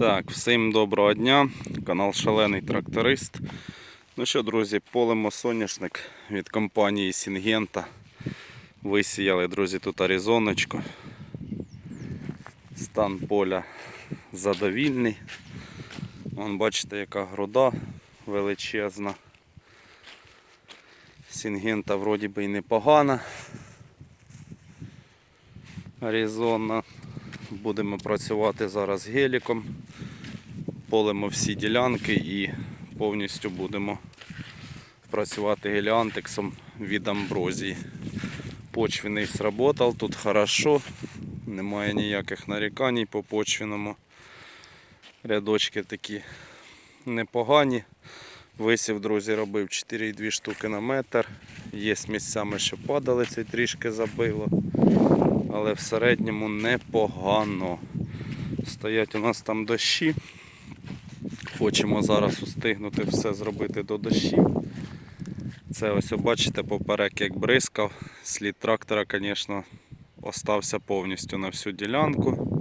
Так, всім доброго дня. Канал Шалений Тракторист. Ну що, друзі, полемо соняшник від компанії Сінгента. Висіяли, друзі, тут Аризоночку. Стан поля задовільний. Вон бачите, яка груда величезна. Сінгента вроді би і непогана. Аризона. Будемо працювати зараз геліком. Полимо всі ділянки і повністю будемо працювати геліантексом від амброзії. Почвіний сработав, тут хорошо, немає ніяких нарікань по почвіному. Рядочки такі непогані. Висів, друзі, робив 4,2 штуки на метр. Є місцями, що падали, це трішки забило але в середньому непогано. Стоять у нас там дощі. Хочемо зараз устигнути все зробити до дощів. Це ось бачите, поперек як бризкав. Слід трактора, звісно, остався повністю на всю ділянку.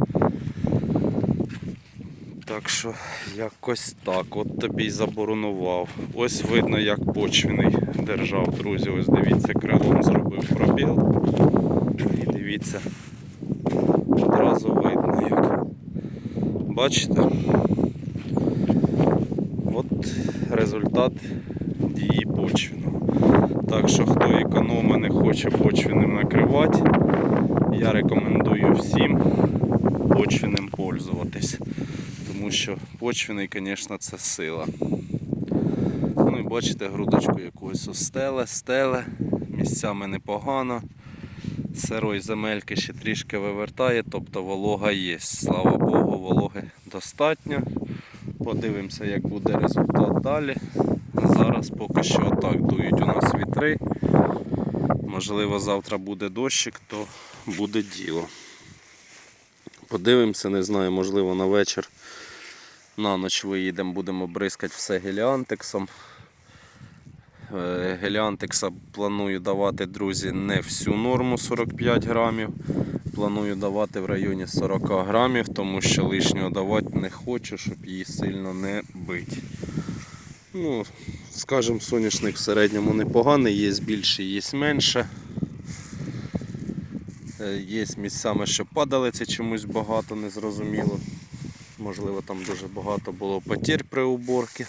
Так що якось так. От тобі й заборонував. Ось видно, як почвіний держав, друзі. Ось дивіться, крилом зробив пробіл. Дивіться, одразу видно як. Бачите? От результат дії почвіну. Так що хто економа не хоче почвіним накривати, я рекомендую всім почвіним пользуватись. Тому що почвіний, звісно, це сила. Ну і бачите, грудочку якусь стеле, стеле, місцями непогано сирої земельки ще трішки вивертає, тобто волога є. Слава Богу, вологи достатньо. Подивимося, як буде результат далі. Зараз поки що так дують у нас вітри. Можливо, завтра буде дощик, то буде діло. Подивимося, не знаю, можливо, на вечір на ніч виїдемо, будемо бризкати все геліантексом. Е, Геліантекса планую давати, друзі, не всю норму 45 грамів. Планую давати в районі 40 грамів, тому що лишнього давати не хочу, щоб її сильно не бити. Ну, скажімо, соняшник в середньому непоганий, є більше, є менше. Е, Є місцями, що падалиці чомусь багато, незрозуміло. Можливо, там дуже багато було потір при уборці.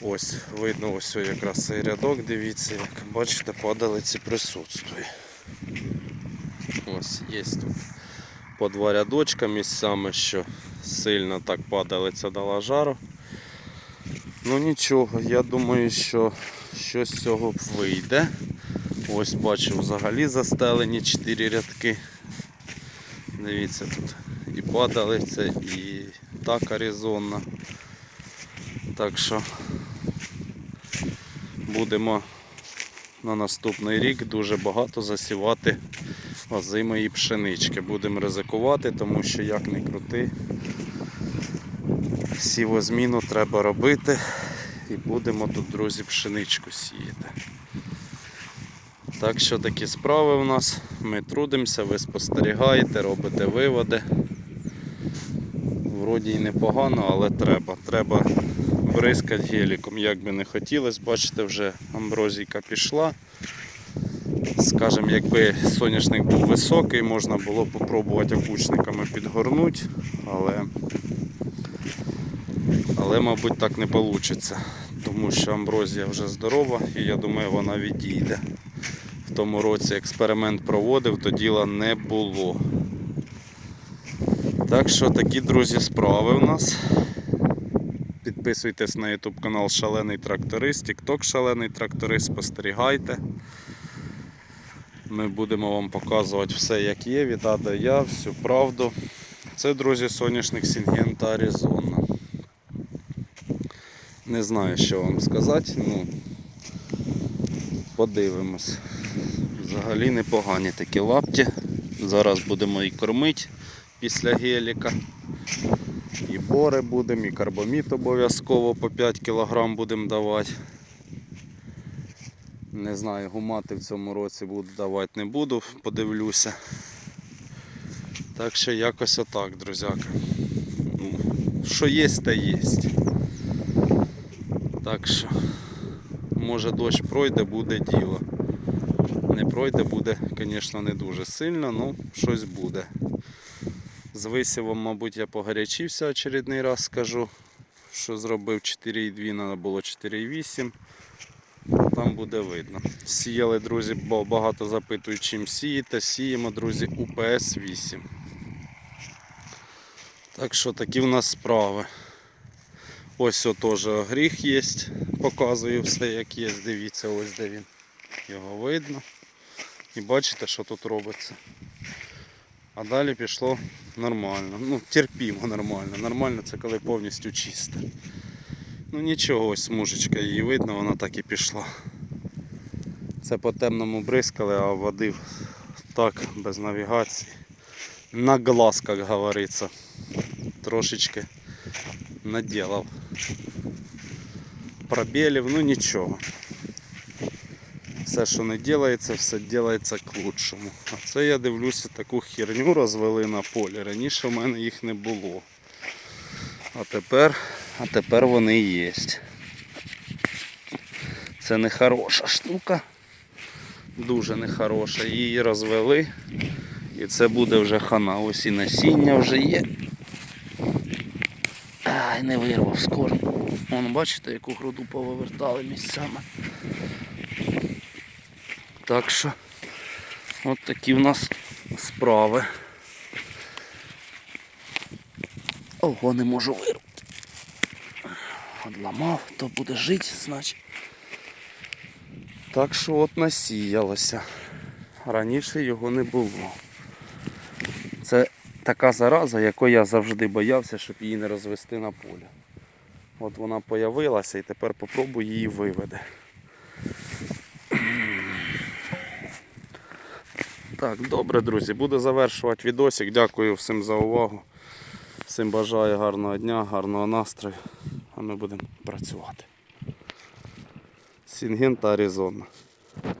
Ось, видно ось якраз цей рядок, дивіться, як бачите, падалиці присутствує. Ось є тут по два рядочка місцями, що сильно так падалиця дала жару. Ну нічого, я думаю, що щось з цього вийде. Ось бачу взагалі застелені 4 рядки. Дивіться тут і падалиця, і так аризонна. Так що будемо на наступний рік дуже багато засівати озимої пшенички. Будемо ризикувати, тому що як не крути, сівозміну треба робити і будемо тут, друзі, пшеничку сіяти. Так що такі справи у нас. Ми трудимося, ви спостерігаєте, робите виводи. Вроді і непогано, але треба. Треба бризкати геліком. Як би не хотілося, бачите, вже амброзійка пішла. Скажем, якби соняшник був високий, можна було б попробувати окучниками підгорнути, але, але мабуть, так не вийде, тому що амброзія вже здорова і я думаю, вона відійде. В тому році експеримент проводив, то діла не було. Так що такі, друзі, справи у нас. Підписуйтесь на YouTube канал Шалений Тракторист, TikTok Шалений Тракторист, спостерігайте. Ми будемо вам показувати все, як є, від А до Я, всю правду. Це, друзі, соняшник Сінгента Аризона. Не знаю, що вам сказати, ну подивимось. Взагалі непогані такі лапті. Зараз будемо і кормити після геліка. І бори будемо, і карбоміт обов'язково по 5 кг будемо давати. Не знаю, гумати в цьому році буду давати не буду, подивлюся. Так що якось отак, друзяки. ну, що є, те є. Так що, може дощ пройде, буде діло. Не пройде, буде, звісно, не дуже сильно, ну щось буде. З висівом, мабуть, я погарячився очередний раз скажу, що зробив 4,2, треба було 4,8. Там буде видно. Сіяли, друзі, бо багато запитують, чим сієте. Сіємо, друзі, УПС 8. Так що такі в нас справи. Ось теж гріх є. Показую все як є. Дивіться, ось де він. Його видно. І бачите, що тут робиться. А далі пішло нормально. Ну, терпімо нормально. Нормально це коли повністю чисто. Ну нічого, ось смужечка її видно, вона так і пішла. Це по темному бризкали, а води так, без навігації. На глаз, як говориться. Трошечки наділав. Пробілів, ну нічого. Все, що не ділається, все ділається к лучшому. А це я дивлюся, таку херню розвели на полі. Раніше в мене їх не було. А тепер, а тепер вони є. Це не хороша штука. Дуже нехороша. Її розвели. І це буде вже хана. Ось і насіння вже є. Ай, не вирвав скоро. Вон, бачите, яку груду повивертали місцями. Так що, от такі в нас справи. Ого, не можу вирвати. Одламав, то буде жити, значить. Так що от насіялося. Раніше його не було. Це така зараза, якої я завжди боявся, щоб її не розвести на полі. От вона появилася і тепер попробую її виведе. Так, добре, друзі, буду завершувати відосик. Дякую всім за увагу. Всім бажаю гарного дня, гарного настрою. А ми будемо працювати. Сінгента Аризона.